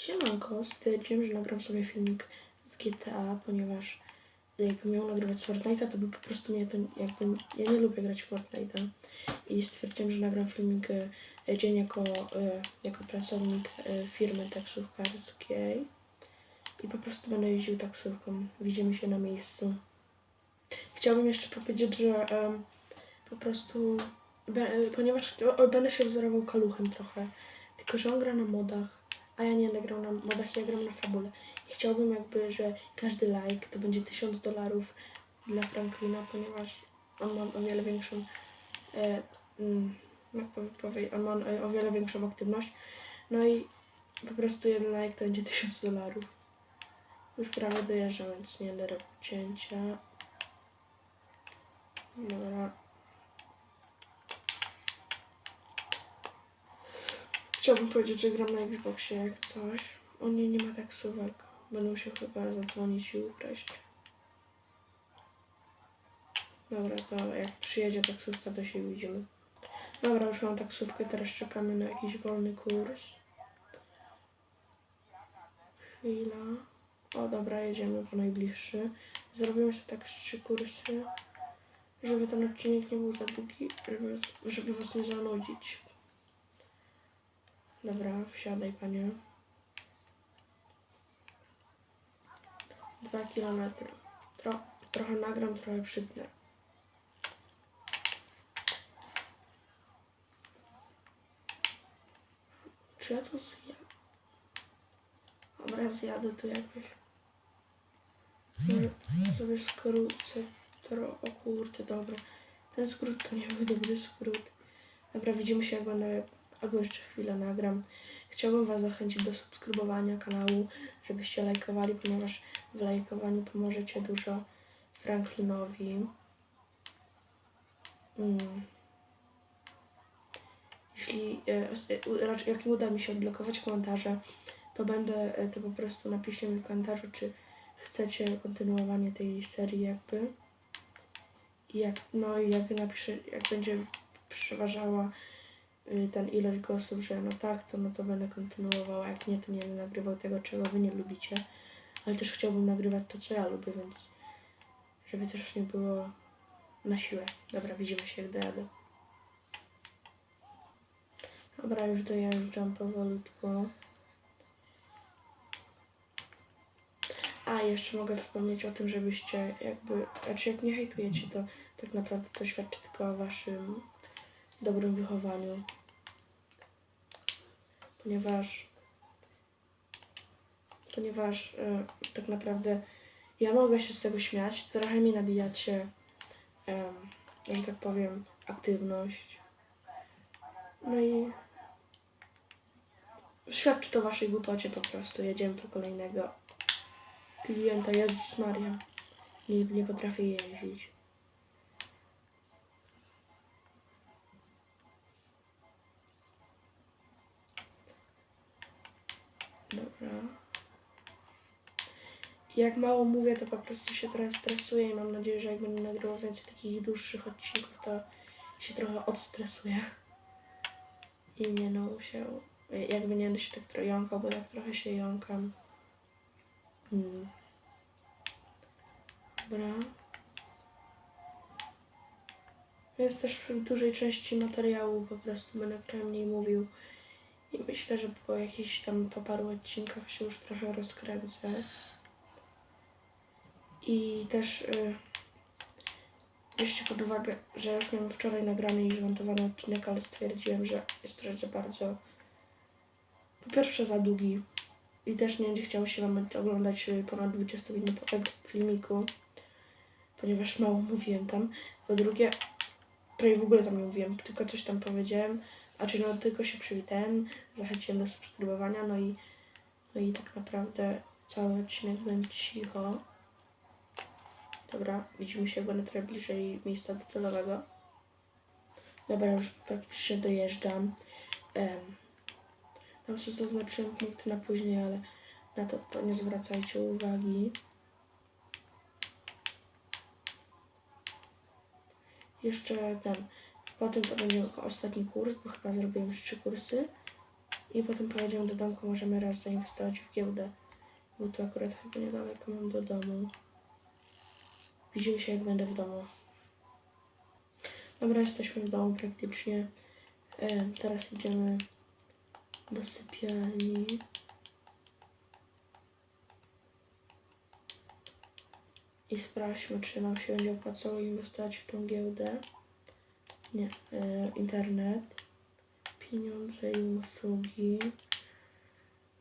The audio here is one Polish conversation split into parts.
Siemanko, stwierdziłem, że nagram sobie filmik z GTA, ponieważ jakbym miał nagrywać Fortnite'a, to by po prostu mnie to jakby... Ja nie lubię grać w Fortnite'a. I stwierdziłem, że nagram filmik e, dzień jako, e, jako pracownik e, firmy taksówkarskiej. I po prostu będę jeździł taksówką. Widzimy się na miejscu. Chciałbym jeszcze powiedzieć, że po prostu... Ponieważ o, będę się wzorował kaluchem trochę. Tylko, że on gra na modach a ja nie będę grał na modach, ja gram na fabule. I chciałbym jakby, że każdy like to będzie 1000 dolarów dla Franklina, ponieważ on ma o wiele większą, e, mm, jak powiedzieć, on ma e, o wiele większą aktywność. No i po prostu jeden like to będzie 1000 dolarów. Już prawie dojeżdżam, więc nie będę robił cięcia. Dobra. Chciałbym powiedzieć, że gram na Xboxie jak coś. O nie, nie ma taksówek. Będę się chyba zadzwonić i ukraść. Dobra, to jak przyjedzie taksówka, to się widzimy. Dobra, już mam taksówkę, teraz czekamy na jakiś wolny kurs. Chwila. O, dobra, jedziemy po najbliższy. Zrobimy sobie tak trzy kursy, żeby ten odcinek nie był za długi, żeby, żeby was nie zanudzić. Dobra, wsiadaj panie. Dwa kilometry. Tro, trochę nagram, trochę przytnę. Czy ja tu zjadę? Dobra, zjadę tu jakoś. Może sobie skrócę tro... O kurde, dobra. Ten skrót to nie był dobry skrót. Dobra, widzimy się jak będę albo jeszcze chwilę nagram. Chciałbym Was zachęcić do subskrybowania kanału, żebyście lajkowali, ponieważ w lajkowaniu pomożecie dużo Franklinowi. Mm. Jeśli e, e, raczej jak uda mi się odblokować komentarze, to będę, e, to po prostu napiszcie mi w komentarzu, czy chcecie kontynuowanie tej serii jakby. Jak, no i jak napiszę, jak będzie przeważała ten ilość głosów, że no tak, to no to będę kontynuowała, jak nie, to nie będę nagrywał tego, czego wy nie lubicie. Ale też chciałbym nagrywać to, co ja lubię, więc żeby też nie było na siłę. Dobra, widzimy się, jak dojadę. Dobra, już dojeżdżam powolutku. A, jeszcze mogę wspomnieć o tym, żebyście jakby, znaczy jak nie hejtujecie, to tak naprawdę to świadczy tylko o waszym dobrym wychowaniu. Ponieważ, ponieważ e, tak naprawdę ja mogę się z tego śmiać, trochę mi nabijacie, em, że tak powiem, aktywność. No i świadczy to waszej głupocie po prostu. Jedziemy po kolejnego klienta. Jezus Maria. Nie, nie potrafię jeździć. Dobra. Jak mało mówię, to po prostu się trochę stresuję i mam nadzieję, że jak będę nagrywał więcej takich dłuższych odcinków, to się trochę odstresuję. I nie no, musiał. Jakby nie będę się tak trochę jąkał, bo tak trochę się jąkam. Hmm. Dobra. Więc też w dużej części materiału po prostu będę trochę mniej mówił. I myślę, że po jakichś tam po paru odcinkach się już trochę rozkręcę. I też y, pod uwagę, że już miałem wczoraj nagrany i zmontowany odcinek, ale stwierdziłem, że jest trochę bardzo po pierwsze za długi i też nie będzie chciało się wam oglądać y, ponad 20-minutowego filmiku, ponieważ mało mówiłem tam. Po drugie, prawie w ogóle tam nie mówiłem, tylko coś tam powiedziałem, a czy no tylko się przywitałem, zachęciłem do subskrybowania, no i, no i tak naprawdę cały odcinek będzie cicho. Dobra, widzimy się, będę trochę bliżej miejsca docelowego. Dobra, już praktycznie dojeżdżam. Em, tam sobie zaznaczyłem punkty na później, ale na to, to nie zwracajcie uwagi. Jeszcze ten. Potem to będzie ostatni kurs, bo chyba zrobiłem już trzy kursy. I potem pojedziemy do domku, możemy raz zainwestować w giełdę. Bo tu akurat chyba niedaleko mam do domu. Widzimy się jak będę w domu. Dobra, jesteśmy w domu praktycznie. E, teraz idziemy do sypialni. I sprawdźmy, czy nam się będzie opłacało inwestować w tą giełdę. Nie, e, internet, pieniądze i usługi.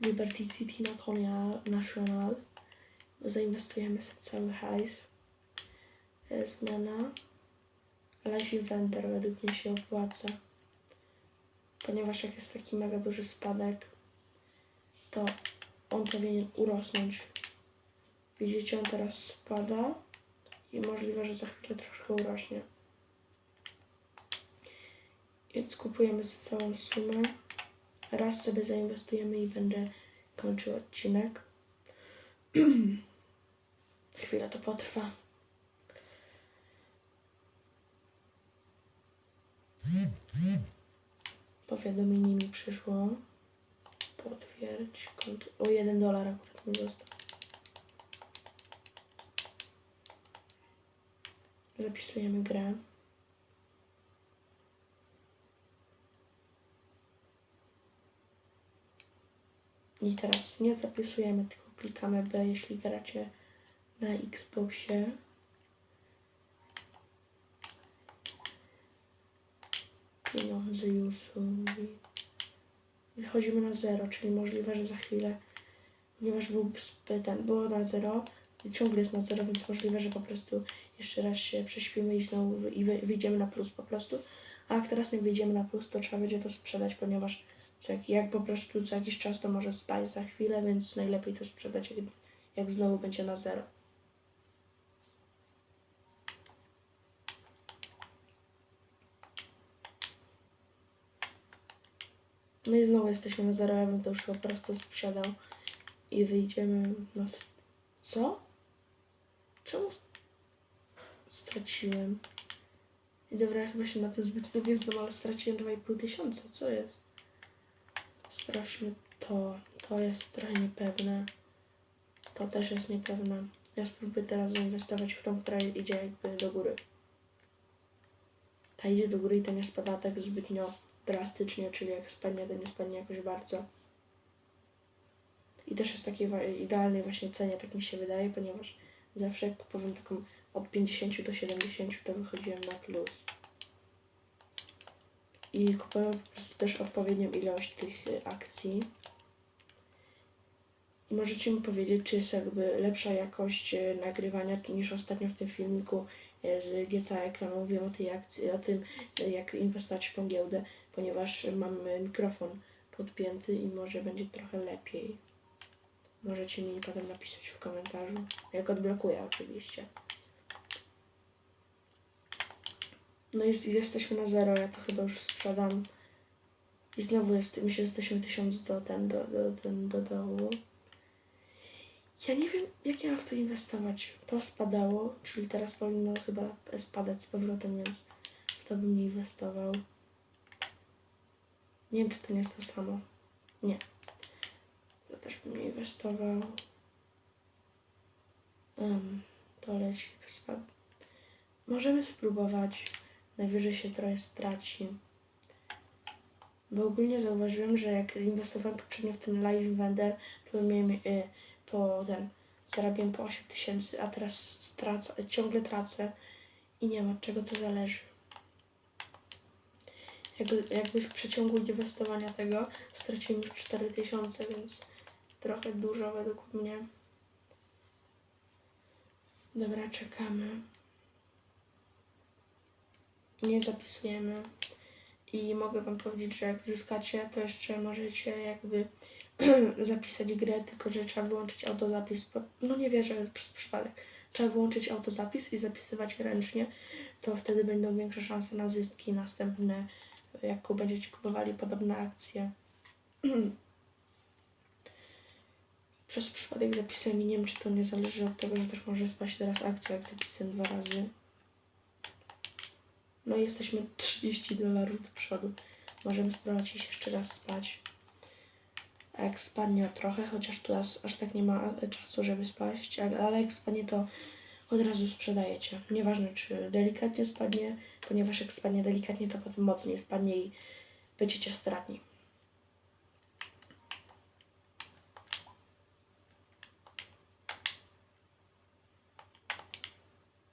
Liberty City National. Zainwestujemy sobie cały hajs. E, zmiana. Life Inventor według mnie się opłaca. Ponieważ jak jest taki mega duży spadek, to on powinien urosnąć. Widzicie, on teraz spada i możliwe, że za chwilę troszkę urośnie. Więc kupujemy za całą sumę. Raz sobie zainwestujemy i będę kończył odcinek. Chwilę to potrwa. Powiadomienie mi przyszło. Potwierdź kont. O, jeden dolar akurat mi został. Zapisujemy grę. I teraz nie zapisujemy, tylko klikamy B, jeśli gracie na Xboxie. Pieniądze i usługi. Wychodzimy na zero, czyli możliwe, że za chwilę, ponieważ był ten, było na zero i ciągle jest na zero, więc możliwe, że po prostu jeszcze raz się prześpimy i znowu i wy- wyjdziemy na plus po prostu. A jak teraz nie wyjdziemy na plus, to trzeba będzie to sprzedać, ponieważ jak, jak po prostu co jakiś czas to może stać za chwilę, więc najlepiej to sprzedać, jak, jak znowu będzie na zero. No i znowu jesteśmy na zero, ja bym to już po prostu sprzedał i wyjdziemy na... Co? Czemu straciłem? I dobra, chyba się na tym zbytnio nie znam, ale straciłem 2,5 tysiąca, co jest? Sprawdźmy to. To jest trochę niepewne. To też jest niepewne. Ja spróbuję teraz zainwestować w tą, która idzie jakby do góry. Ta idzie do góry i to nie spada tak zbytnio drastycznie, czyli jak spadnie, to nie spadnie jakoś bardzo. I też jest takiej idealnej właśnie cenie, tak mi się wydaje, ponieważ zawsze jak kupowałem taką od 50 do 70, to wychodziłem na plus. I kupowałem po prostu też odpowiednią ilość tych y, akcji. I możecie mi powiedzieć, czy jest jakby lepsza jakość y, nagrywania niż ostatnio w tym filmiku y, z GTA ekranu. O tej akcji, o tym, jak inwestować w tą giełdę, ponieważ mam mikrofon podpięty i może będzie trochę lepiej. Możecie mi potem napisać w komentarzu, jak odblokuję oczywiście. No i jesteśmy na zero, ja to chyba już sprzedam. I znowu jest, my się jesteśmy tysiąc do ten, do, do, ten, do dołu. Ja nie wiem, jak ja mam w to inwestować. To spadało, czyli teraz powinno chyba spadać z powrotem, więc w to bym nie inwestował. Nie wiem, czy to nie jest to samo. Nie. To też bym nie inwestował. Um, to leci. Możemy spróbować. Najwyżej się trochę straci. Bo ogólnie zauważyłem, że jak inwestowałem poprzednio w ten live vendor, to miałem y, po ten, zarabiałem po 8 tysięcy, a teraz stracę, ciągle tracę i nie wiem od czego to zależy. Jakby, jakby w przeciągu inwestowania tego straciłem już 4 tysiące, więc trochę dużo według mnie. Dobra, czekamy. Nie zapisujemy. I mogę Wam powiedzieć, że jak zyskacie, to jeszcze możecie jakby zapisać grę, tylko że trzeba wyłączyć autozapis. No nie wierzę przez przypadek. Trzeba wyłączyć autozapis i zapisywać ręcznie. To wtedy będą większe szanse na zyski następne, jak będziecie kupowali podobne akcje. Przez przypadek zapisałem i nie wiem, czy to nie zależy od tego, że też może spaść teraz akcja, jak zapisałem dwa razy. No i jesteśmy 30 dolarów do przodu. Możemy spróbować iść jeszcze raz spać. A jak spadnie trochę, chociaż tu aż, aż tak nie ma czasu, żeby spaść, ale jak spadnie, to od razu sprzedajecie. Nieważne, czy delikatnie spadnie, ponieważ jak spadnie delikatnie, to potem mocniej spadnie i będziecie stratni.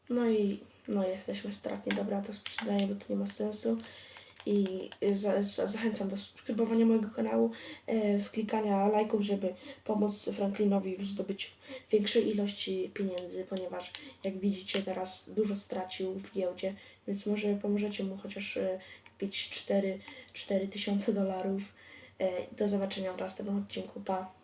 No i no jesteśmy stratni. Dobra, to sprzedaję, bo to nie ma sensu. I za, za, zachęcam do subskrybowania mojego kanału, e, wklikania lajków, żeby pomóc Franklinowi w zdobyciu większej ilości pieniędzy, ponieważ jak widzicie teraz dużo stracił w giełdzie, więc może pomożecie mu chociaż e, wbić 4, 4 tysiące dolarów. E, do zobaczenia w następnym odcinku. Pa!